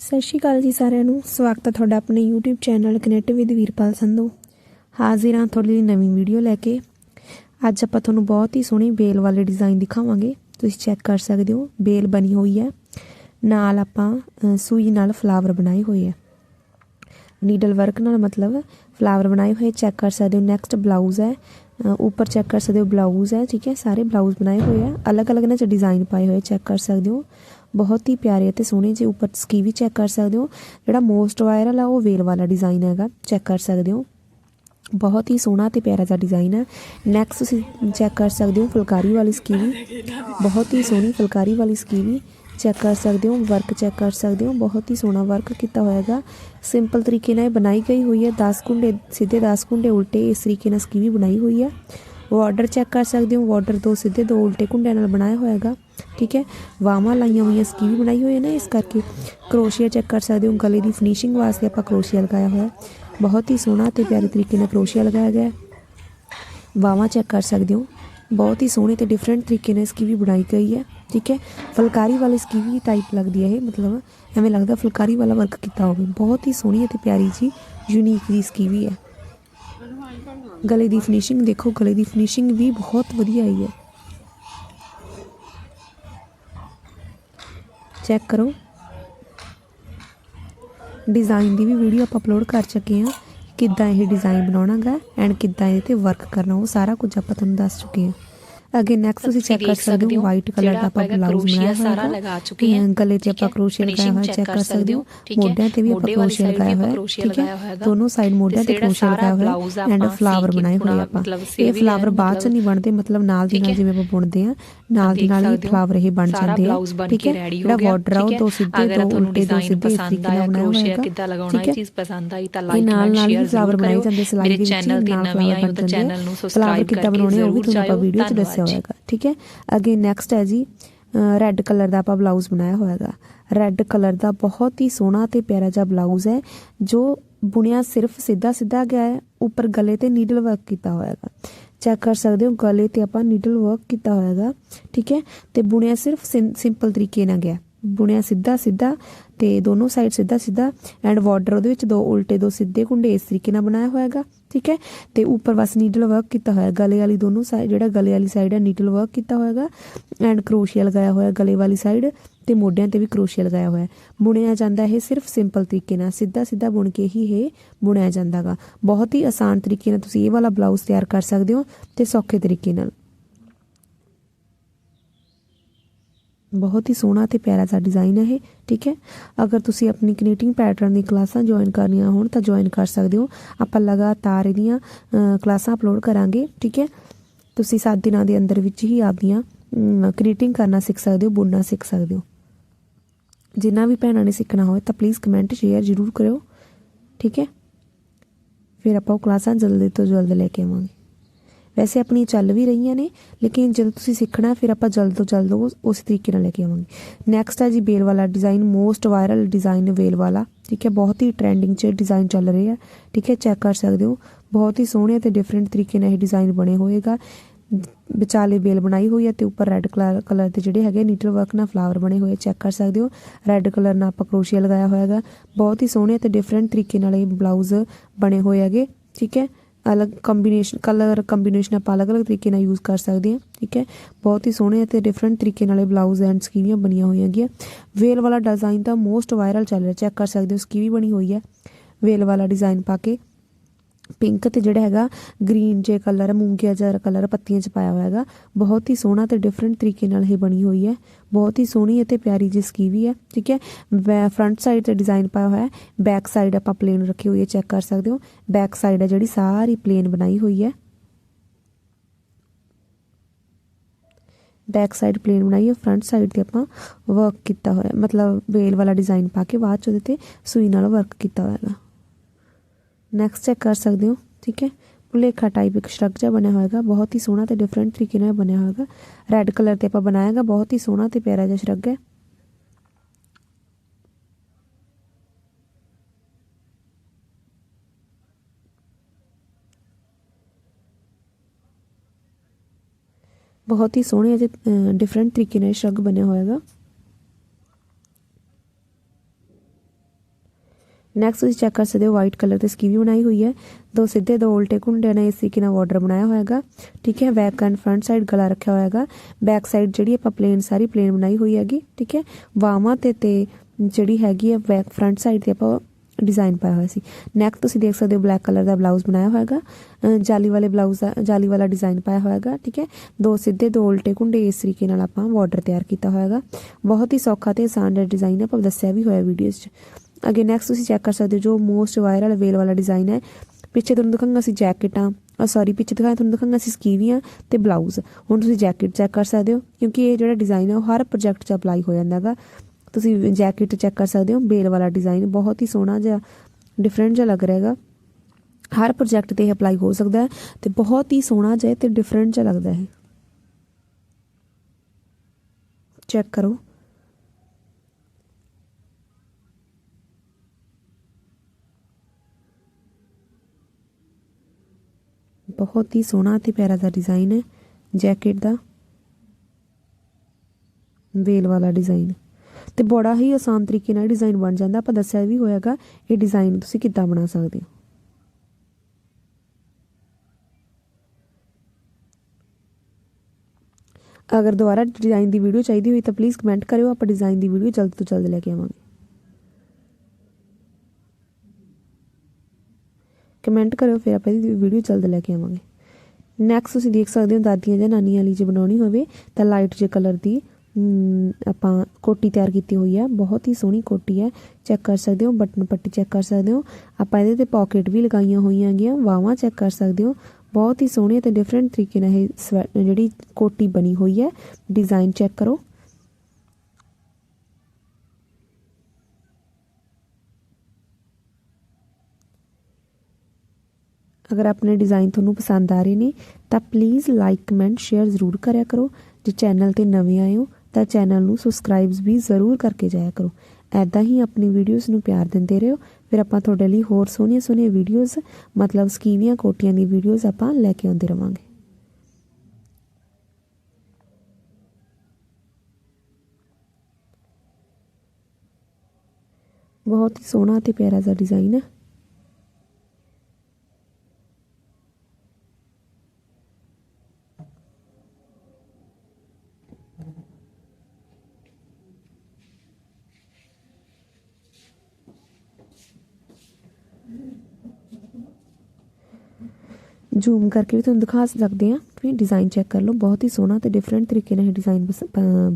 ਸਤਿ ਸ਼੍ਰੀ ਅਕਾਲ ਜੀ ਸਾਰਿਆਂ ਨੂੰ। ਸਵਾਗਤ ਹੈ ਤੁਹਾਡਾ ਆਪਣੇ YouTube channel connect with Veerpal Sandhu. ਹਾਜ਼ਰ ਹਾਂ ਤੁਹਾਡੇ ਲਈ ਨਵੀਂ ਵੀਡੀਓ ਲੈ ਕੇ। ਅੱਜ ਆਪਾਂ ਤੁਹਾਨੂੰ ਬਹੁਤ ਹੀ ਸੋਹਣੀ ਬੇਲ ਵਾਲੇ ਡਿਜ਼ਾਈਨ ਦਿਖਾਵਾਂਗੇ। ਤੁਸੀਂ ਚੈੱਕ ਕਰ ਸਕਦੇ ਹੋ, ਬੇਲ ਬਣੀ ਹੋਈ ਹੈ। ਨਾਲ ਆਪਾਂ ਸੂਈ ਨਾਲ ਫਲਾਵਰ ਬਣਾਏ ਹੋਏ ਹੈ। ਨੀਡਲ ਵਰਕ ਨਾਲ ਮਤਲਬ ਫਲਾਵਰ ਬਣਾਏ ਹੋਏ ਚੈੱਕ ਕਰ ਸਕਦੇ ਹੋ। ਨੈਕਸਟ ਬਲਾਊਜ਼ ਹੈ। ਉੱਪਰ ਚੈੱਕ ਕਰ ਸਕਦੇ ਹੋ ਬਲਾਊਜ਼ ਹੈ, ਠੀਕ ਹੈ। ਸਾਰੇ ਬਲਾਊਜ਼ ਬਣਾਏ ਹੋਏ ਆ ਅਲੱਗ-ਅਲੱਗ ਨਾਲ ਚ ਡਿਜ਼ਾਈਨ ਪਾਏ ਹੋਏ ਚੈੱਕ ਕਰ ਸਕਦੇ ਹੋ। ਬਹੁਤ ਹੀ ਪਿਆਰੇ ਅਤੇ ਸੋਹਣੇ ਜਿਹੇ ਉੱਪਰ ਸਕੀ ਵੀ ਚੈੱਕ ਕਰ ਸਕਦੇ ਹੋ। ਜਿਹੜਾ ਮੋਸਟ ਵਾਇਰਲ ਆ ਉਹ ਵੇਲ ਵਾਲਾ ਡਿਜ਼ਾਈਨ ਹੈਗਾ ਚੈੱਕ ਕਰ ਸਕਦੇ ਹੋ। ਬਹੁਤ ਹੀ ਸੋਹਣਾ ਤੇ ਪਿਆਰਾ ਜਿਹਾ ਡਿਜ਼ਾਈਨ ਹੈ। ਨੈਕਸਟ ਤੁਸੀਂ ਚੈੱਕ ਕਰ ਸਕਦੇ ਹੋ ਫੁਲਕਾਰੀ ਵਾਲੀ ਸਕੀਵੀ ਬਹੁਤ ਹੀ ਸੋਹਣੀ ਫੁਲਕਾਰੀ ਵਾਲੀ ਸਕੀਵੀ ਚੈੱਕ ਕਰ ਸਕਦੇ ਹੋ ਵਰਕ ਚੈੱਕ ਕਰ ਸਕਦੇ ਹੋ। ਬਹੁਤ ਹੀ ਸੋਹਣਾ ਵਰਕ ਕੀਤਾ ਹੋਇਆ ਹੈਗਾ। ਸਿੰਪਲ ਤਰੀਕੇ ਨਾਲ ਇਹ ਬਣਾਈ ਗਈ ਹੋਈ ਹੈ। 10 ਕੁੰਡੇ, ਸਿੱਧੇ 10 ਕੁੰਡੇ ਉਲਟੇ ਇਸ ਤਰੀਕੇ ਨਾਲ ਸਕੀਵੀ ਬਣਾਈ ਹੋਈ ਹੈ। ਬਾਰਡਰ ਚੈੱਕ ਕਰ ਸਕਦੇ ਹੋ। ਬਾਰਡਰ ਦੋ ਸਿੱਧੇ ਦੋ ਉਲਟੇ ਕੁੰਡਿਆਂ ਨਾਲ ਬਣਾਇਆ ਹੋਇਆਗਾ ਠੀਕ ਹੈ? ਵਾਵਾਂ ਲਾਈਆਂ ਹੋਈਆਂ ਸਕੀਵ ਬਣਾਈ ਹੋਈ ਹੈ ਨਾ, ਇਸ ਕਰਕੇ ਕਰੋਸ਼ੀਆ ਚੈੱਕ ਕਰ ਸਕਦੇ ਹੋ। ਗਲੇ ਦੀ ਫਿਨਿਸ਼ਿੰਗ ਵਾਸਤੇ ਆਪਾਂ ਕਰੋਸ਼ੀਆ ਲਗਾਇਆ ਹੋਇਆ ਬਹੁਤ ਹੀ ਸੋਹਣਾ ਤੇ ਪਿਆਰੇ ਤਰੀਕੇ ਨਾਲ ਕਰੋਸ਼ੀਆ ਲਗਾਇਆ ਗਿਆ ਵਾਵਾਂ ਚੈੱਕ ਕਰ ਸਕਦੇ ਹੋ। ਬਹੁਤ ਹੀ ਸੋਹਣੇ ਤੇ ਡਿਫਰੈਂਟ ਤਰੀਕੇ ਨਾਲ ਇਸਕੀ ਵੀ ਬਣਾਈ ਗਈ ਹੈ, ਠੀਕ ਹੈ? ਫਲਕਾਰੀ ਵਾਲੀ ਸਕੀਵੀ ਟਾਈਪ ਲੱਗਦੀ ਹੈ ਇਹ, ਮਤਲਬ ਐਵੇਂ ਲੱਗਦਾ ਫਲਕਾਰੀ ਵਾਲਾ ਵਰਕ ਕੀਤਾ ਹੋਵੇ। ਬਹੁਤ ਹੀ ਸੋਹਣੀ ਅਤੇ ਪਿਆਰੀ ਜੀ ਯੂਨੀਕ ਦੀ ਸਕੀਵੀ ਹੈ। ਗਲੇ ਦੀ ਫਿਨਿਸ਼ਿੰਗ ਦੇਖੋ, ਗਲੇ ਦੀ ਫਿਨਿਸ਼ਿੰਗ ਵੀ ਬਹੁਤ ਵਧੀਆ ਆਈ ਹੈ। ਚੈੱਕ ਕਰੋ। ਡਿਜ਼ਾਈਨ ਦੀ ਵੀ ਵੀਡੀਓ ਆਪਾਂ ਅਪਲੋਡ ਕਰ ਚੁੱਕੇ ਹਾਂ। ਕਿੱਦਾਂ ਇਹ ਡਿਜ਼ਾਈਨ ਬਣਾਉਣਾਗਾ ਐਂਡ ਕਿੱਦਾਂ ਇਹਦੇ ਤੇ ਵਰਕ ਕਰਨਾ, ਉਹ ਸਾਰਾ ਕੁਝ ਆਪਾਂ ਤੁਹਾਨੂੰ ਦੱਸ ਚੁੱਕੇ ਹਾਂ। ਅੱਗੇ ਨੈਕਸਟ ਤੁਸੀਂ ਚੈੱਕ ਕਰ ਸਕਦੇ ਹੋ ਵਾਈਟ ਕਲਰ ਦਾ ਆਪਾਂ ਬਲਾਊਜ਼ ਬਣਾਇਆ ਸਾਰਾ ਲਗਾ ਚੁੱਕੇ ਹਾਂ ਗਲੇ ਤੇ ਆਪਾਂ? ਕਰੋਸ਼ੀਆ ਲਗਾਇਆ ਹੋਇਆ ਚੈੱਕ ਕਰ ਸਕਦੇ ਹੋ? ਮੋਢਿਆਂ ਤੇ ਵੀ ਆਪਾਂ ਕਰੋਸ਼ੀਆ ਲਗਾਇਆ ਹੋਇਆ ਕਰੋਸ਼ੀਆ ਠੀਕ ਹੈ। ਦੋਨੋਂ ਸਾਈਡ ਮੋਢਿਆਂ ਤੇ ਕਰੋਸ਼ੀਆ ਲਗਾਇਆ ਹੋਇਆ ਐਂਡ ਫਲਾਵਰ ਬਣਾਏ ਹੋਏ ਆਪਾਂ ਇਹ ਫਲਾਵਰ ਬਾਅਦ ਚ ਨਹੀਂ ਬਣਦੇ ਮਤਲਬ ਨਾਲ ਦੀ ਨਾਲ? ਜਿਵੇਂ ਆਪਾਂ ਬੁਣਦੇ ਆ ਨਾਲ ਦੀ ਨਾਲ ਹੀ। ਫਲਾਵਰ ਇਹ ਬਣ ਜਾਂਦੇ ਆ ਠੀਕ ਹੈ ਜਿਹੜਾ ਬਾਰਡਰ ਆ ਉਹ? ਦੋ ਸਿੱਧੇ ਤੁਹਾਨੂੰ ਉਲਟੇ design ਸਿੱਧੇ ਪਸੰਦ ਆਇਆ, ਹੈਗਾ ਕਿੱਦਾਂ ਲਗਾਉਣਾ? ਇਹ ਚੀਜ਼ ਪਸੰਦ ਆਈ ਤਾਂ like ਨਾਲ ਨਾਲ ਹੀ ਫਲਾਵਰ ਬਣਾਏ। ਜਾਂਦੇ ਸਿਲਾਈ ਮੇਰੇ ਦੇ ਵਿੱਚ channel ਤੇ ਨਵੇਂ ਆਏ ਹੋ ਤਾਂ ਬਣ ਜਾਂਦੇ channel ਨੂੰ ਫਲਾਵਰ ਕਿੱਦਾਂ ਕਰਕੇ ਬਣਾਉਣੇ ਉਹ ਵੀ ਤੁਹਾਨੂੰ ਆਪਾਂ। ਵੀਡੀਓ 'ਚ ਦੱਸਿਆ ਜੀ। ਹੋਏਗਾ ਠੀਕ ਹੈ? ਅੱਗੇ ਨੈਕਸਟ ਹੈ ਜੀ ਰੈੱਡ ਕਲਰ ਦਾ ਆਪਾਂ ਬਲਾਊਜ਼ ਬਣਾਇਆ ਹੋਇਆਗਾ ਰੈੱਡ ਕਲਰ ਦਾ ਬਹੁਤ ਹੀ ਸੋਹਣਾ ਤੇ ਪਿਆਰਾ ਜਿਹਾ ਬਲਾਊਜ਼ ਹੈ ਜੋ ਬੁਣਿਆ ਸਿਰਫ ਸਿੱਧਾ ਸਿੱਧਾ ਗਿਆ ਹੈ ਉੱਪਰ ਗਲੇ ਤੇ ਨੀਡਲ ਵਰਕ ਕੀਤਾ ਹੋਇਆਗਾ ਚੈੱਕ ਕਰ ਸਕਦੇ ਹੋ ਗਲੇ ਤੇ ਆਪਾਂ ਨੀਡਲ ਵਰਕ ਕੀਤਾ ਹੋਇਆਗਾ ਠੀਕ ਹੈ? ਤੇ ਬੁਣਿਆ ਸਿਰਫ ਸਿੰਪਲ ਤਰੀਕੇ ਨਾਲ ਗਿਆ। ਬੁਣਿਆ ਸਿੱਧਾ ਸਿੱਧਾ ਤੇ ਦੋਨੋਂ ਸਾਈਡ ਸਿੱਧਾ ਸਿੱਧਾ ਐਂਡ ਬਾਰਡਰ ਉਹਦੇ ਵਿੱਚ ਦੋ ਉਲਟੇ, ਦੋ ਸਿੱਧੇ ਕੁੰਡੇ ਇਸ ਤਰੀਕੇ ਨਾਲ ਬਣਾਇਆ ਹੋਇਆਗਾ, ਠੀਕ ਹੈ? ਤੇ ਉੱਪਰ ਬਸ ਨੀਡਲ ਵਰਕ ਕੀਤਾ ਹੋਇਆ, ਗਲੇ ਵਾਲੀ ਦੋਨੋਂ ਸਾਈਡ ਜਿਹੜਾ ਗਲੇ ਵਾਲੀ ਸਾਈਡ ਹੈ ਨੀਡਲ ਵਰਕ ਕੀਤਾ ਹੋਇਆਗਾ ਐਂਡ ਕਰੋਸ਼ੀਆ ਲਗਾਇਆ ਹੋਇਆ ਗਲੇ ਵਾਲੀ ਸਾਈਡ ਤੇ ਮੋਢਿਆਂ ਤੇ ਵੀ ਕਰੋਸ਼ੀਆ ਲਗਾਇਆ ਹੋਇਆ। ਬੁਣਿਆ ਜਾਂਦਾ ਇਹ ਸਿਰਫ ਸਿੰਪਲ ਤਰੀਕੇ ਨਾਲ, ਸਿੱਧਾ ਸਿੱਧਾ ਬੁਣ ਕੇ ਹੀ ਇਹ ਬੁਣਿਆ ਜਾਂਦਾਗਾ। ਬਹੁਤ ਹੀ ਆਸਾਨ ਤਰੀਕੇ ਨਾਲ ਤੁਸੀਂ ਇਹ ਵਾਲਾ ਬਲਾਊਜ਼ ਤਿਆਰ ਕਰ ਸਕਦੇ ਹੋ ਤੇ ਸੌਖੇ ਤਰੀਕੇ ਨਾਲ। ਬਹੁਤ ਹੀ ਸੋਹਣਾ ਤੇ ਪਿਆਰਾ ਜਿਹਾ ਡਿਜ਼ਾਈਨ ਹੈ ਇਹ, ਠੀਕ ਹੈ? ਅਗਰ ਤੁਸੀਂ ਆਪਣੀ ਕਨੀਟਿੰਗ ਪੈਟਰਨ ਦੀ ਕਲਾਸਾਂ ਜੁਆਇਨ ਕਰਨੀਆਂ ਹੋਣ ਤਾਂ ਜੁਆਇਨ ਕਰ ਸਕਦੇ ਹੋ। ਆਪਾਂ ਲਗਾਤਾਰ ਇਹਦੀਆਂ ਕਲਾਸਾਂ ਅਪਲੋਡ ਕਰਾਂਗੇ, ਠੀਕ ਹੈ? ਤੁਸੀਂ 7 ਦਿਨਾਂ ਦੇ ਅੰਦਰ ਵਿੱਚ ਹੀ ਆਪਦੀਆਂ ਕਨੀਟਿੰਗ ਕਰਨਾ ਸਿੱਖ ਸਕਦੇ ਹੋ, ਬੁਣਨਾ ਸਿੱਖ ਸਕਦੇ ਹੋ। ਜਿੰਨਾ ਵੀ ਭੈਣਾਂ ਨੇ ਸਿੱਖਣਾ ਹੋਵੇ ਤਾਂ ਪਲੀਜ਼ ਕਮੈਂਟ ਸ਼ੇਅਰ ਜ਼ਰੂਰ ਕਰਿਓ, ਠੀਕ ਹੈ? ਫਿਰ ਆਪਾਂ ਉਹ ਕਲਾਸਾਂ ਜਲਦੀ ਤੋਂ ਜਲਦ ਲੈ ਕੇ ਆਵਾਂਗੇ। ਵੈਸੇ ਆਪਣੀ ਚੱਲ ਵੀ ਰਹੀਆਂ ਨੇ, ਲੇਕਿਨ ਜਦੋਂ ਤੁਸੀਂ ਸਿੱਖਣਾ, ਫਿਰ ਆਪਾਂ ਜਲਦ ਤੋਂ ਜਲਦ ਉਸ ਉਸ ਤਰੀਕੇ ਨਾਲ ਲੈ ਕੇ ਆਵਾਂਗੇ। ਨੈਕਸਟ ਹੈ ਜੀ ਬੇਲ ਵਾਲਾ ਡਿਜ਼ਾਈਨ ਮੋਸਟ ਵਾਇਰਲ ਡਿਜ਼ਾਈਨ ਵੇਲ ਵਾਲਾ। ਠੀਕ ਹੈ, ਬਹੁਤ ਹੀ ਟ੍ਰੈਂਡਿੰਗ 'ਚ ਡਿਜ਼ਾਈਨ ਚੱਲ ਰਿਹਾ ਹੈ ਠੀਕ ਹੈ ਚੈੱਕ ਕਰ ਸਕਦੇ ਹੋ। ਬਹੁਤ ਹੀ ਸੋਹਣੇ ਤੇ ਡਿਫਰੈਂਟ ਤਰੀਕੇ ਨਾਲ ਇਹ ਡਿਜ਼ਾਈਨ ਬਣੇ ਹੋਏਗਾ। ਵਿਚਾਲੇ ਬੇਲ ਬਣਾਈ ਹੋਈ ਹੈ ਤੇ ਉੱਪਰ ਰੈੱਡ ਕਲਰ ਕਲਰ ਦੇ ਜਿਹੜੇ ਹੈਗੇ ਨੀਟਲ ਵਰਕ ਨਾਲ ਫਲਾਵਰ ਬਣੇ ਹੋਏ ਚੈੱਕ ਕਰ ਸਕਦੇ ਹੋ। ਰੈੱਡ ਕਲਰ ਨਾਲ ਆਪਾਂ ਕਰੋਸ਼ੀਆ ਲਗਾਇਆ ਹੋਇਆ ਹੈਗਾ। ਬਹੁਤ ਹੀ ਸੋਹਣੇ ਤੇ ਡਿਫਰੈਂਟ ਤਰੀਕੇ ਨਾਲ ਇਹ ਬਲਾਊਜ਼ ਬਣੇ ਹੋਏ ਹੈਗੇ। ਠੀਕ ਹੈ ਅਲੱਗ ਕੰਬੀਨੇਸ਼ਨ ਕਲਰ ਕੰਬੀਨੇਸ਼ਨ ਆਪਾਂ ਅਲੱਗ-ਅਲੱਗ ਤਰੀਕੇ ਨਾਲ ਯੂਜ਼ ਕਰ ਸਕਦੇ ਹਾਂ, ਠੀਕ ਹੈ? ਬਹੁਤ ਹੀ ਸੋਹਣੇ ਅਤੇ ਡਿਫਰੈਂਟ ਤਰੀਕੇ ਨਾਲ ਇਹ ਬਲਾਊਜ਼ ਐਂਡ ਸਕੀਵੀਆਂ ਬਣੀਆਂ ਹੋਈਆਂ ਹੈਗੀਆਂ ਵੇਲ ਵਾਲਾ ਡਿਜ਼ਾਈਨ ਤਾਂ ਮੋਸਟ ਵਾਇਰਲ ਚੱਲ ਰਿਹਾ ਚੈੱਕ ਕਰ ਸਕਦੇ ਹੋ ਸਕੀਵੀ ਬਣੀ ਹੋਈ ਹੈ। ਵੇਲ ਵਾਲਾ ਡਿਜ਼ਾਈਨ ਪਾ ਕੇ ਪਿੰਕ ਤੇ ਜਿਹੜਾ ਹੈਗਾ ਗ੍ਰੀਨ ਜੇ ਕਲਰ, ਮੂੰਗੀਆ ਜਿਹਾ ਕਲਰ ਪੱਤੀਆਂ ਚ ਪਾਇਆ ਹੋਇਆ ਹੈਗਾ। ਬਹੁਤ ਹੀ ਸੋਹਣਾ ਤੇ ਡਿਫਰੈਂਟ ਤਰੀਕੇ ਨਾਲ ਇਹ ਬਣੀ ਹੋਈ ਹੈ। ਬਹੁਤ ਹੀ ਸੋਹਣੀ ਅਤੇ ਪਿਆਰੀ ਜਿਹੀ ਸਕੀਵੀ ਹੈ, ਠੀਕ ਹੈ? ਫਰੰਟ ਸਾਈਡ ਤੇ ਡਿਜ਼ਾਈਨ ਪਾਇਆ ਹੋਇਆ ਹੈ। ਬੈਕ ਸਾਈਡ ਆਪਾਂ ਪਲੇਨ ਰੱਖੀ ਹੋਈ ਹੈ ਚੈੱਕ ਕਰ ਸਕਦੇ ਹੋ। ਬੈਕ ਸਾਈਡ ਹੈ ਜਿਹੜੀ ਸਾਰੀ ਪਲੇਨ ਬਣਾਈ ਹੋਈ ਹੈ। ਬੈਕ ਸਾਈਡ ਪਲੇਨ ਬਣਾਈ ਹੈ ਫਰੰਟ ਸਾਈਡ ਤੇ ਆਪਾਂ ਵਰਕ ਕੀਤਾ ਹੋਇਆ ਮਤਲਬ ਵੇਲ ਵਾਲਾ ਡਿਜ਼ਾਈਨ ਪਾ ਕੇ ਬਾਅਦ ਚ ਉਹਦੇ ਤੇ ਸੂਈ ਨਾਲ ਵਰਕ ਕੀਤਾ ਹੋਇਆ ਹੈਗਾ। ਨੈਕਸਟ ਚੈੱਕ ਕਰ ਸਕਦੇ ਹੋ, ਠੀਕ ਹੈ? ਭੁਲੇਖਾ ਟਾਈਪ ਇੱਕ ਸ਼ਰਗ ਜਿਹਾ ਬਣਿਆ ਹੋਏਗਾ, ਬਹੁਤ ਹੀ ਸੋਹਣਾ ਤੇ ਡਿਫਰੈਂਟ ਤਰੀਕੇ ਨਾਲ ਬਣਿਆ ਹੋਏਗਾ। ਰੈੱਡ ਕਲਰ ਤੇ ਆਪਾਂ ਬਣਾਇਆਗਾ, ਬਹੁਤ ਹੀ ਸੋਹਣਾ ਤੇ ਪਿਆਰਾ ਜਿਹਾ ਸ਼ਰਗ ਹੈ। ਬਹੁਤ ਹੀ ਸੋਹਣੇ ਜਿਹੇ ਡਿਫਰੈਂਟ ਤਰੀਕੇ ਨਾਲ ਸ਼ਰਗ ਬਣਿਆ ਹੋਏਗਾ। ਨੈਕਸਟ ਤੁਸੀਂ ਚੈੱਕ ਕਰ ਸਕਦੇ ਹੋ ਵਾਈਟ ਕਲਰ ਤੇ ਸਕੀਵੀ ਬਣਾਈ ਹੋਈ ਹੈ। ਦੋ ਸਿੱਧੇ, ਦੋ ਉਲਟੇ ਕੁੰਡੇ ਨੇ, ਇਸ ਤਰੀਕੇ ਨਾਲ ਬਾਰਡਰ ਬਣਾਇਆ ਹੋਇਆਗਾ ਠੀਕ ਹੈ ਬੈਕ ਐਂਡ ਫਰੰਟ ਸਾਈਡ ਗਲਾ ਰੱਖਿਆ ਹੋਇਆਗਾ ਬੈਕ ਸਾਈਡ ਜਿਹੜੀ ਆਪਾਂ ਪਲੇਨ ਸਾਰੀ ਪਲੇਨ ਬਣਾਈ ਹੋਈ ਹੈਗੀ। ਠੀਕ ਹੈ ਬਾਹਾਂ ਤੇ ਤੇ ਜਿਹੜੀ ਹੈਗੀ ਹੈ ਬੈਕ ਫਰੰਟ ਸਾਈਡ ਤੇ ਆਪਾਂ ਡਿਜ਼ਾਈਨ ਪਾਇਆ ਹੋਇਆ ਸੀ। ਨੈਕ ਤੁਸੀਂ ਦੇਖ ਸਕਦੇ ਹੋ ਬਲੈਕ ਕਲਰ ਦਾ ਬਲਾਊਜ਼ ਬਣਾਇਆ ਹੋਇਆਗਾ ਜਾਲੀ ਵਾਲੇ ਬਲਾਊਜ਼ ਦਾ, ਜਾਲੀ ਵਾਲਾ ਡਿਜ਼ਾਈਨ ਪਾਇਆ ਹੋਇਆਗਾ ਠੀਕ ਹੈ, ਦੋ ਸਿੱਧੇ, ਦੋ ਉਲਟੇ ਕੁੰਡੇ ਇਸ ਤਰੀਕੇ ਨਾਲ ਆਪਾਂ ਬਾਰਡਰ ਤਿਆਰ ਕੀਤਾ ਹੋਇਆਗਾ ਬਹੁਤ ਹੀ ਸੌਖਾ ਤੇ ਆਸਾਨ ਜਿਹਾ ਡਿਜ਼ਾਈਨ ਹੈ ਆਪਾਂ ਦੱਸਿਆ ਵੀ ਹੋਇਆ ਵੀਡੀਓਜ਼ 'ਚ। ਅੱਗੇ ਨੈਕਸਟ ਤੁਸੀਂ ਚੈੱਕ ਕਰ ਸਕਦੇ ਹੋ ਜੋ ਮੋਸਟ ਵਾਇਰਲ ਵੇਲ ਵਾਲਾ ਡਿਜ਼ਾਈਨ ਹੈ। ਪਿੱਛੇ ਤੁਹਾਨੂੰ ਦਿਖਾਂਗਾ ਅਸੀਂ ਜੈਕਟਾਂ ਸੌਰੀ ਪਿੱਛੇ ਦਿਖਾਇਆ ਤੁਹਾਨੂੰ ਦਿਖਾਂਗਾ ਅਸੀਂ ਸਕੀਵੀਆਂ ਤੇ ਬਲਾਊਜ਼ ਹੁਣ ਤੁਸੀਂ ਜੈਕਟ ਚੈੱਕ ਕਰ ਸਕਦੇ ਹੋ, ਕਿਉਂਕਿ ਇਹ ਜਿਹੜਾ ਡਿਜ਼ਾਈਨ ਹੈ ਉਹ ਹਰ ਪ੍ਰੋਜੈਕਟ 'ਚ ਅਪਲਾਈ ਹੋ ਜਾਂਦਾ ਹੈਗਾ। ਤੁਸੀਂ ਜੈਕਟ ਚੈੱਕ ਕਰ ਸਕਦੇ ਹੋ ਬੇਲ ਵਾਲਾ ਡਿਜ਼ਾਈਨ ਬਹੁਤ ਹੀ ਸੋਹਣਾ ਜਿਹਾ ਡਿਫਰੈਂਟ ਜਿਹਾ ਲੱਗ ਰਿਹਾ ਹੈਗਾ। ਹਰ ਪ੍ਰੋਜੈਕਟ ਤੇ ਅਪਲਾਈ ਹੋ ਸਕਦਾ ਹੈ ਤੇ ਬਹੁਤ ਹੀ ਸੋਹਣਾ ਜਿਹਾ ਤੇ ਡਿਫਰੈਂਟ ਜਿਹਾ ਲੱਗਦਾ ਹੈ। ਚੈੱਕ ਕਰੋ। ਬਹੁਤ ਹੀ ਸੋਹਣਾ ਅਤੇ ਪਿਆਰਾ ਜਿਹਾ ਡਿਜ਼ਾਈਨ ਹੈ। ਜੈਕਟ ਦਾ। ਵੇਲ ਵਾਲਾ ਡਿਜ਼ਾਈਨ ਤੇ ਬੜਾ ਹੀ ਆਸਾਨ ਤਰੀਕੇ ਨਾਲ ਡਿਜ਼ਾਈਨ ਬਣ ਜਾਂਦਾ। ਆਪਾਂ ਦੱਸਿਆ ਵੀ ਹੋਇਆਗਾ, ਇਹ ਡਿਜ਼ਾਈਨ ਤੁਸੀਂ ਕਿੱਦਾਂ ਬਣਾ ਸਕਦੇ ਹੋ। ਅਗਰ ਦੁਬਾਰਾ ਡਿਜ਼ਾਈਨ ਦੀ ਵੀਡੀਓ ਚਾਹੀਦੀ ਹੋਈ ਤਾਂ ਪਲੀਜ਼ ਕਮੈਂਟ ਕਰਿਓ। ਆਪਾਂ ਡਿਜ਼ਾਈਨ ਦੀ ਵੀਡੀਓ ਜਲਦ ਤੋਂ ਜਲਦ ਲੈ ਕੇ ਆਵਾਂਗੇ। ਕਮੈਂਟ ਕਰਿਓ, ਫਿਰ ਆਪਾਂ ਇਹਦੀ ਵੀਡੀਓ ਜਲਦ ਲੈ ਕੇ ਆਵਾਂਗੇ। ਨੈਕਸਟ ਤੁਸੀਂ ਦੇਖ ਸਕਦੇ ਹੋ ਦਾਦੀਆਂ ਜਾਂ ਨਾਨੀਆਂ ਲਈ ਜੇ ਬਣਾਉਣੀ ਹੋਵੇ, ਤਾਂ ਲਾਈਟ ਜੇ ਕਲਰ ਦੀ ਆਪਾਂ ਕੋਟੀ ਤਿਆਰ ਕੀਤੀ ਹੋਈ ਹੈ। ਬਹੁਤ ਹੀ ਸੋਹਣੀ ਕੋਟੀ ਹੈ। ਚੈੱਕ ਕਰ ਸਕਦੇ ਹੋ ਬਟਨ ਪੱਟੀ ਚੈੱਕ ਕਰ ਸਕਦੇ ਹੋ। ਆਪਾਂ ਇਹਦੇ ਤੇ ਪਾਕਟ ਵੀ ਲਗਾਈਆਂ ਹੋਈਆਂ ਗੀਆਂ, ਵਾਵਾਂ ਚੈੱਕ ਕਰ ਸਕਦੇ ਹੋ। ਬਹੁਤ ਹੀ ਸੋਹਣੇ ਤੇ ਡਿਫਰੈਂਟ ਤਰੀਕੇ ਨਾਲ ਇਹ ਜਿਹੜੀ ਕੋਟੀ ਬਣੀ ਹੋਈ ਹੈ। ਡਿਜ਼ਾਈਨ ਚੈੱਕ ਕਰੋ। ਅਗਰ ਆਪਣੇ ਡਿਜ਼ਾਈਨ ਤੁਹਾਨੂੰ ਪਸੰਦ ਆ ਰਹੇ ਨੇ, ਤਾਂ ਪਲੀਜ਼ ਲਾਈਕ ਕਮੈਂਟ ਸ਼ੇਅਰ ਜ਼ਰੂਰ ਕਰਿਆ ਕਰੋ। ਜੇ ਚੈਨਲ ਤੇ ਨਵੇਂ ਆਏ ਹੋ, ਤਾਂ ਚੈਨਲ ਨੂੰ ਸਬਸਕ੍ਰਾਈਬਸ ਵੀ ਜ਼ਰੂਰ ਕਰਕੇ ਜਾਇਆ ਕਰੋ। ਐਦਾਂ ਹੀ ਆਪਣੀ ਵੀਡੀਓਜ਼ ਨੂੰ ਪਿਆਰ ਦਿੰਦੇ ਰਹੋ। ਫਿਰ ਆਪਾਂ ਤੁਹਾਡੇ ਲਈ ਹੋਰ ਸੋਹਣੀਆਂ ਸੋਹਣੀਆਂ ਵੀਡੀਓਜ਼ ਮਤਲਬ ਸਕੀਵੀਆਂ ਕੋਟੀਆਂ ਦੀ ਵੀਡੀਓਜ਼ ਆਪਾਂ ਲੈ ਕੇ ਆਉਂਦੇ ਰਵਾਂਗੇ। ਬਹੁਤ ਹੀ ਸੋਹਣਾ ਤੇ ਪਿਆਰਾ ਜਿਹਾ ਡਿਜ਼ਾਈਨ ਹੈ ਜ਼ੂਮ ਕਰਕੇ ਵੀ ਤੁਹਾਨੂੰ ਦਿਖਾ ਸਕਦੇ ਆ ਤੁਸੀਂ ਡਿਜ਼ਾਈਨ ਚੈੱਕ ਕਰ ਲਓ। ਬਹੁਤ ਹੀ ਸੋਹਣਾ ਤੇ ਡਿਫਰੈਂਟ ਤਰੀਕੇ ਨਾਲ ਇਹ ਡਿਜ਼ਾਈਨ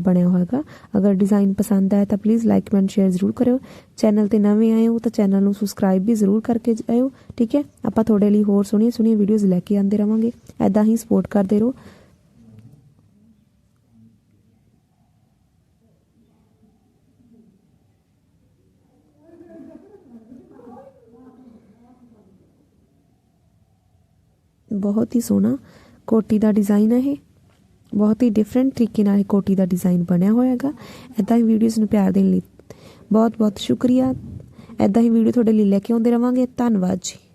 ਬਣਿਆ ਹੋਇਆਗਾ ਅਗਰ ਡਿਜ਼ਾਈਨ ਪਸੰਦ ਆਇਆ ਤਾਂ ਪਲੀਜ਼ ਲਾਈਕ ਕਮੈਂਟ ਸ਼ੇਅਰ ਜ਼ਰੂਰ ਕਰਿਓ। ਚੈਨਲ ਤੇ ਨਵੇਂ ਆਏ ਹੋ ਤਾਂ ਚੈਨਲ ਨੂੰ ਸਬਸਕ੍ਰਾਈਬ ਵੀ ਜ਼ਰੂਰ ਕਰਕੇ ਆਇਓ। ਠੀਕ ਹੈ? ਆਪਾਂ ਤੁਹਾਡੇ ਲਈ ਹੋਰ ਸੋਹਣੀਆਂ ਸੋਹਣੀਆਂ ਵੀਡੀਓਜ਼ ਲੈ ਕੇ ਆਉਂਦੇ ਰਵਾਂਗੇ। ਐਦਾਂ ਹੀ ਸਪੋਰਟ ਕਰਦੇ ਰਹੋ। ਬਹੁਤ ਹੀ ਸੋਹਣਾ ਕੋਟੀ ਦਾ ਡਿਜ਼ਾਈਨ ਹੈ ਇਹ। ਬਹੁਤ ਹੀ ਡਿਫਰੈਂਟ ਤਰੀਕੇ ਨਾਲ ਇਹ ਕੋਟੀ ਦਾ ਡਿਜ਼ਾਈਨ ਬਣਿਆ ਹੋਇਆ ਹੈਗਾ। ਐਦਾਂ ਹੀ ਵੀਡੀਓਜ਼ ਨੂੰ ਪਿਆਰ ਦੇਣ ਲਈ ਬਹੁਤ ਬਹੁਤ ਸ਼ੁਕਰੀਆ। ਐਦਾਂ ਹੀ ਵੀਡੀਓ ਤੁਹਾਡੇ ਲਈ ਲੈ ਕੇ ਆਉਂਦੇ ਰਵਾਂਗੇ। ਧੰਨਵਾਦ ਜੀ।